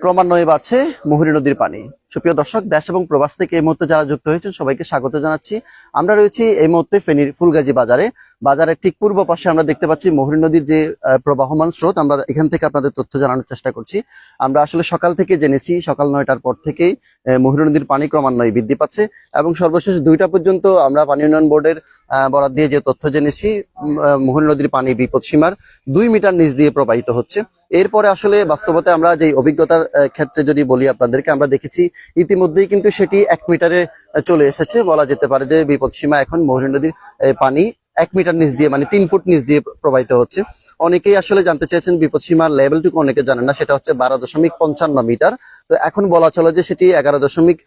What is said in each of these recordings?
ক্রমান্বয়ে বাড়ছে মুহুরী নদীর পানি। সুপ্রিয় দর্শক, দেশ এবং প্রবাস থেকে এই মুহূর্তে যারা যুক্ত হয়েছেন, সবাইকে স্বাগত জানাচ্ছি। আমরা রয়েছি এই মুহূর্তে ফেনীর ফুলগাজী বাজারে। বাজারের ঠিক পূর্ব পাশে আমরা দেখতে পাচ্ছি মুহুরী নদীর যে প্রবাহমান স্রোত, আমরা এখান থেকে আপনাদের তথ্য জানানোর চেষ্টা করছি। আমরা আসলে সকাল থেকে জেনেছি, সকাল নয়টার পর থেকেই মুহুরী নদীর পানি ক্রমান্বয়ে বৃদ্ধি পাচ্ছে এবং সর্বশেষ দুইটা পর্যন্ত আমরা পানি উন্নয়ন বোর্ডের বরাদ দিয়ে যে তথ্য জেনেছি মুহুরী নদীর পানি বিপদসীমার দুই মিটার নিচ দিয়ে প্রবাহিত হচ্ছে। এরপরে আসলে বাস্তবতে আমরা যে অভিজ্ঞতার ক্ষেত্রে যদি বলি আপনাদেরকে, আমরা দেখেছি ইতিমধ্যেই কিন্তু সেটি এক মিটারে চলে এসেছে, বলা যেতে পারে যে বিপদসীমা এখন মহিলা নদীর পানি এক মিটার নিচ দিয়ে মানে তিন ফুট নিচ দিয়ে প্রবাহিত হচ্ছে। অনেকেই আসলে জানতে চেয়েছেন বিপদসীমার লেভেলটুকু, অনেকে জানেন না, সেটা হচ্ছে বারো দশমিক পঞ্চান্ন মিটার। তো এখন বলা চলে যে সেটি এগারো দশমিক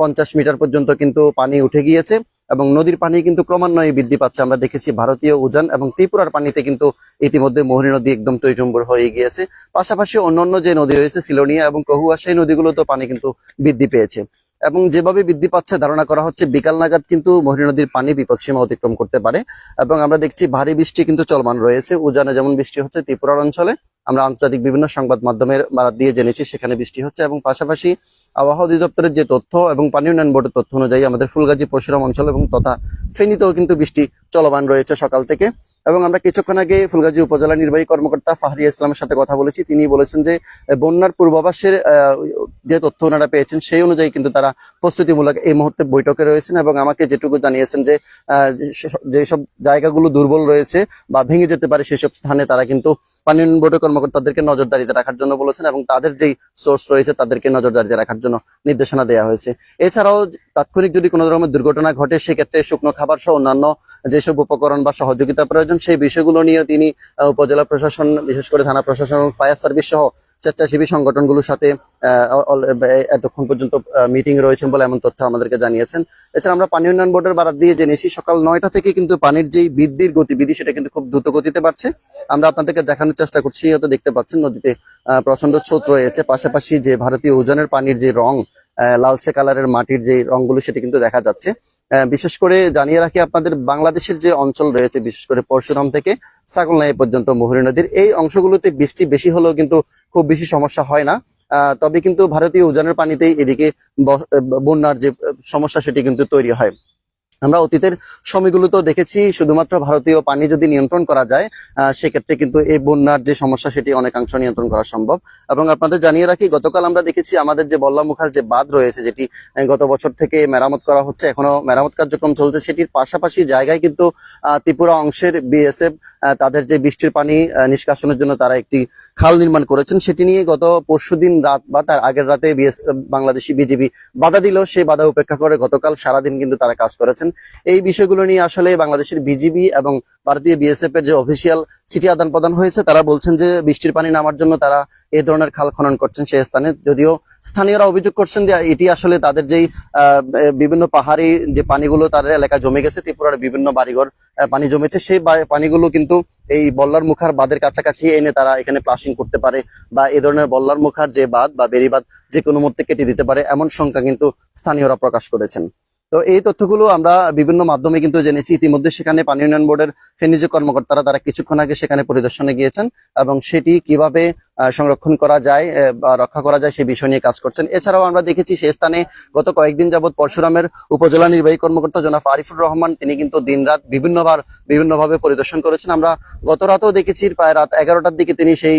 পঞ্চাশ মিটার পর্যন্ত কিন্তু পানি উঠে গিয়েছে। এবং নদীর পানি কিন্তু ক্রমান্বয়ে বৃদ্ধি পাচ্ছে। আমরা দেখেছি ভারতীয় উজান এবং ত্রিপুরার পানিতে কিন্তু ইতিমধ্যে মোহরী নদী একদম তৈজম্বর হয়ে গিয়েছে। পাশাপাশি অন্যান্য যে নদী রয়েছে, সিলোনিয়া এবং কহুয়া, সেই নদীগুলোতেও পানি কিন্তু বৃদ্ধি পেয়েছে। এবং যেভাবে বৃদ্ধি পাচ্ছে, ধারণা করা হচ্ছে বিকাল নাগাদ কিন্তু মহরী নদীর পানি বিপদসীমা অতিক্রম করতে পারে। এবং আমরা দেখছি ভারী বৃষ্টি কিন্তু চলমান রয়েছে। উজানে যেমন বৃষ্টি হচ্ছে, ত্রিপুরার অঞ্চলে আমরা আন্তর্জাতিক বিভিন্ন সংবাদ মাধ্যমের দিয়ে জেনেছি, সেখানে বৃষ্টি হচ্ছে এবং পাশাপাশি আবহাওয়া অধিদপ্তরের যে তথ্য এবং পানি উন্নয়ন বোর্ডের তথ্য অনুযায়ী আমাদের ফুলগাজী পরশুরাম অঞ্চল এবং তথা ফেনীতেও কিন্তু বৃষ্টি চলমান রয়েছে সকাল থেকে। এবং আমরা কিছুক্ষণ আগে ফুলগাজী উপজেলা নির্বাহী কর্মকর্তা ফাহরিয়া ইসলামের সাথে কথা বলেছি। তিনি বলেছেন যে বন্যার পূর্বাভাসের যে তথ্য ওনারা পেয়েছেন, সেই অনুযায়ী কিন্তু তারা প্রস্তুতিমূলক এই মুহূর্তে বৈঠকে রয়েছেন এবং আমাকে যেটুকু জানিয়েছেন যে যেসব জায়গাগুলো দুর্বল রয়েছে বা ভেঙে যেতে পারে সেসব স্থানে তারা কিন্তু পানি বোর্ডের কর্মকর্তাদেরকে নজরদারিতে রাখার জন্য বলেছেন এবং তাদের যেই সোর্স রয়েছে তাদেরকে নজরদারিতে রাখার জন্য নির্দেশনা দেওয়া হয়েছে। এছাড়াও তাৎক্ষণিক যদি কোনো ধরনের দুর্ঘটনা ঘটে, সেক্ষেত্রে শুকনো খাবার সহ অন্যান্য যেসব উপকরণ বা সহযোগিতা প্রয়োজন, সেই বিষয়গুলো নিয়ে তিনি উপজেলা প্রশাসন, বিশেষ করে থানা প্রশাসন এবং ফায়ার সার্ভিস সহ স্বেচ্ছাসেবী সংগঠনগুলোর সাথে এতক্ষণ পর্যন্ত মিটিং রয়েছেন বলে এমন তথ্য আমাদেরকে জানিয়েছেন। এছাড়া আমরা পানি উন্নয়ন বোর্ডের বারাত দিয়ে জেনেছি, সকাল নয়টা থেকে কিন্তু পানির যেই বৃদ্ধির গতিবিধি, সেটা কিন্তু খুব দ্রুত গতিতে বাড়ছে। আমরা আপনাদেরকে দেখানোর চেষ্টা করছি, হয়তো দেখতে পাচ্ছেন, নদীতে প্রচণ্ড স্রোত রয়েছে। পাশাপাশি যে ভারতীয় ওজনের পানির যে রং লালচে কালারের মাটির যে রংগুলো সেটি কিন্তু দেখা যাচ্ছে। বিশেষ করে জানিয়ে রাখি আপনাদের, বাংলাদেশের যে অঞ্চল রয়েছে, বিশেষ করে পরশুরাম থেকে সাগলনাই পর্যন্ত মুহুরী নদীর, এই অংশগুলোতে বৃষ্টি বেশি হলেও কিন্তু খুব বেশি সমস্যা হয় না। তবে কিন্তু ভারতীয় উজানের পানিতেই এদিকে বন্যার যে সমস্যা সেটি কিন্তু তৈরি হয়। আমরা অতীতের সময়গুলোতেও দেখেছি, শুধুমাত্র ভারতীয় পানি যদি নিয়ন্ত্রণ করা যায় সেক্ষেত্রে কিন্তু এই বন্যার যে সমস্যা সেটি অনেকাংশ নিয়ন্ত্রণ করা সম্ভব। এবং আপনাদের জানিয়ে রাখি, গতকাল আমরা দেখেছি আমাদের যে বল্লামুখার যে বাঁধ রয়েছে, যেটি গত বছর থেকে মেরামত করা হচ্ছে এখনও মেরামত কার্যক্রম চলছে, সেটির পাশাপাশি জায়গায় কিন্তু ত্রিপুরা অংশের বিএসএফ তাদের যে বৃষ্টির পানি নিষ্কাশনের জন্য তারা একটি খাল নির্মাণ করেছেন। সেটি নিয়ে গত পরশুদিন রাত বা তার আগের রাতে বাংলাদেশি বিজিবি বাধা দিলেও সেই বাধা উপেক্ষা করে গতকাল সারাদিন কিন্তু তারা কাজ করেছেন। এই বিষয়গুলো নিয়ে আসলে বাংলাদেশের বিজিবি এবং ভারতীয় বিএসএফ এর যে অফিসিয়াল চিঠি আদান প্রদান হয়েছে, তারা বলছেন যে বৃষ্টির পানি নামার জন্য তারা এই ধরনের খাল খনন করছেন সেই স্থানে। যদিও স্থানীয়রা অভিযোগ করছেন যে এটি আসলে তাদের যেই বিভিন্ন পাহাড়ি যে পানিগুলো তাদের এলাকায় জমে গেছে, ত্রিপুরার বিভিন্ন বাড়িঘর পানি জমেছে। সেই পানিগুলো কিন্তু এই বল্লার মুখার বাঁধের কাছাকাছি এনে তারা এখানে প্লাসিং করতে পারে বা এ ধরনের বল্লার মুখার যে বাঁধ বা বেরিবাঁধ যে কোনো মুহূর্তে কেটে দিতে পারে এমন সংখ্যা কিন্তু স্থানীয়রা প্রকাশ করেছেন। তো এই তথ্যগুলো আমরা বিভিন্ন মাধ্যমে কিন্তু জেনেছি। ইতিমধ্যে সেখানে পানি উন্নয়ন বোর্ডের ফেনী যে কর্মকর্তারা তারা কিছুক্ষণ আগে সেখানে পরিদর্শনে গিয়েছেন এবং সেটি কীভাবে সংরক্ষণ করা যায় বা রক্ষা করা যায় সেই বিষয় নিয়ে কাজ করছেন। এছাড়াও আমরা দেখেছি সে স্থানে গত কয়েকদিন যাবৎ পরশুরামের উপজেলা নির্বাহী কর্মকর্তা জনাব আরিফুর রহমান, তিনি কিন্তু দিনরাত বিভিন্নবার, বিভিন্নভাবে পরিদর্শন করেছেন। আমরা গত রাতেও দেখেছি প্রায় রাত এগারোটার দিকে তিনি সেই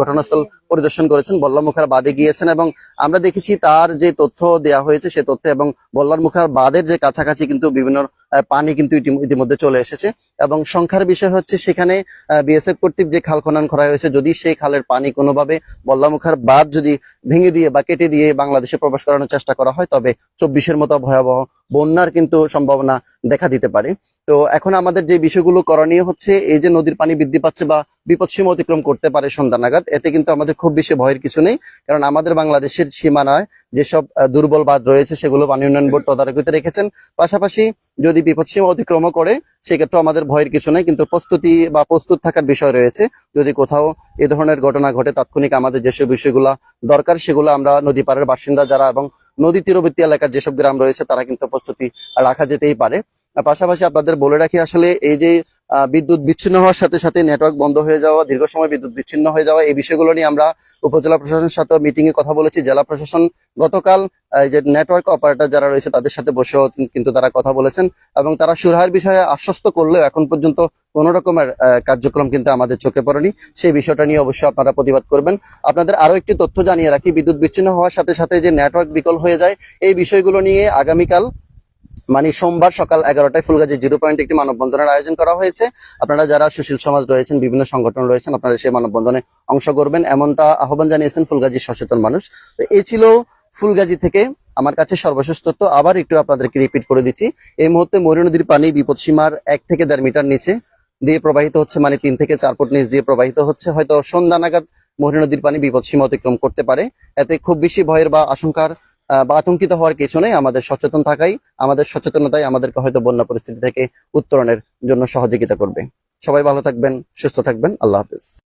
ঘটনাস্থল পরিদর্শন করেছেন। বল্লামুখার বাদে গিয়েছেন এবং আমরা দেখেছি তার যে তথ্য দেওয়া হয়েছে সে তথ্য এবং বল্লার মুখার বাদের যে কাছাকাছি কিন্তু বিভিন্ন পানি কিন্তু ইতিমধ্যে চলে এসেছে। এবং সংখ্যার বিষয় হচ্ছে সেখানে বিএসএফ কর্তৃক যে খাল খনন করা হয়েছে, যদি সেই খালের পানি কোনোভাবে বল্লামুখার বাদ যদি ভেঙে দিয়ে বা কেটে দিয়ে বাংলাদেশে প্রবেশ করানোর চেষ্টা করা হয়, তবে চব্বিশের মতো ভয়াবহ বন্যার কিন্তু সম্ভাবনা দেখা দিতে পারে। তো এখন আমাদের যে বিষয়গুলো করণীয় হচ্ছে, এই যে নদীর পানি বৃদ্ধি পাচ্ছে বা বিপদসীমা অতিক্রম করতে পারে সন্ধ্যা নাগাদ, এতে কিন্তু আমাদের খুব বেশি ভয়ের কিছু নেই, কারণ আমাদের বাংলাদেশের সীমানায় যেসব দুর্বল বাঁধ রয়েছে, সেগুলো পানি উন্নয়ন বোর্ড তদারকিতে রেখেছেন। পাশাপাশি যদি বিপদসীমা অতিক্রম করে সেক্ষেত্রে আমাদের ভয়ের কিছু নাই, কিন্তু প্রস্তুতি বা প্রস্তুত থাকার বিষয় রয়েছে। যদি কোথাও এ ধরনের ঘটনা ঘটে, তাৎক্ষণিক আমাদের যেসব বিষয়গুলো দরকার, সেগুলো আমরা নদী পাড়ের বাসিন্দা যারা এবং নদী তীরবর্তী এলাকার যেসব গ্রাম রয়েছে, তারা কিন্তু প্রস্তুতি রাখা যেতেই পারে। পাশাপাশি আপনাদের বলে রাখি, আসলে এই যে বিদ্যুৎ বিচ্ছিন্ন হওয়ার সাথে সাথে নেটওয়ার্ক বন্ধ হয়ে যাওয়া, দীর্ঘ সময় বিদ্যুৎ বিচ্ছিন্ন হয়ে যাওয়া, এই বিষয়গুলো নিয়ে আমরা উপজেলা প্রশাসনের সাথে মিটিং এ কথা বলেছি। জেলা প্রশাসন গতকাল যে নেটওয়ার্ক অপারেটর যারা রয়েছে তাদের সাথে বসেও কিন্তু তারা কথা বলেছেন এবং তারা সুরাহার বিষয়ে আশ্বস্ত করলেও এখন পর্যন্ত কোনো রকমের কার্যক্রম কিন্তু আমাদের চোখে পড়েনি। সেই বিষয়টা নিয়ে অবশ্যই আপনারা প্রতিবাদ করবেন। আপনাদের আরও একটি তথ্য জানিয়ে রাখি, বিদ্যুৎ বিচ্ছিন্ন হওয়ার সাথে সাথে যে নেটওয়ার্ক বিকল হয়ে যায়, এই বিষয়গুলো নিয়ে আগামীকাল মানে সোমবার সকাল এগারোটায় ফুলগাজী জিরো পয়েন্ট একটি মানববন্ধনের আয়োজন করা হয়েছে। আপনারা যারা সুশীল সমাজ রয়েছেন, বিভিন্ন সংগঠন রয়েছেন, আপনারা সেই মানববন্ধনে অংশ করবেন। এমনটা আহ্বান জানিয়েছেন ফুলগাজীর সচেতন মানুষ। তো এই ছিল ফুলগাজী থেকে আমার কাছে সর্বশেষ তথ্য। আবার একটু আপনাদেরকে রিপিট করে দিচ্ছি। এই মুহূর্তে ময়ূর নদীর পানি বিপদ সীমার এক থেকে দেড় মিটার নিচে দিয়ে প্রবাহিত হচ্ছে মানে তিন থেকে চার ফুট নিচ দিয়ে প্রবাহিত হচ্ছে। হয়তো সন্ধ্যা নাগাদ মহিলা নদীর পানি বিপদ সীমা অতিক্রম করতে পারে। এতে খুব বেশি ভয়ের বা আশঙ্কার বা আতঙ্কিত হওয়ার কিছু নেই, আমাদের সচেতন থাকাই, আমাদের সচেতনতাই আমাদেরকে হয়তো বন্যা পরিস্থিতি থেকে উত্তরণের জন্য সহযোগিতা করবে। সবাই ভালো থাকবেন, সুস্থ থাকবেন, আল্লাহ হাফিজ।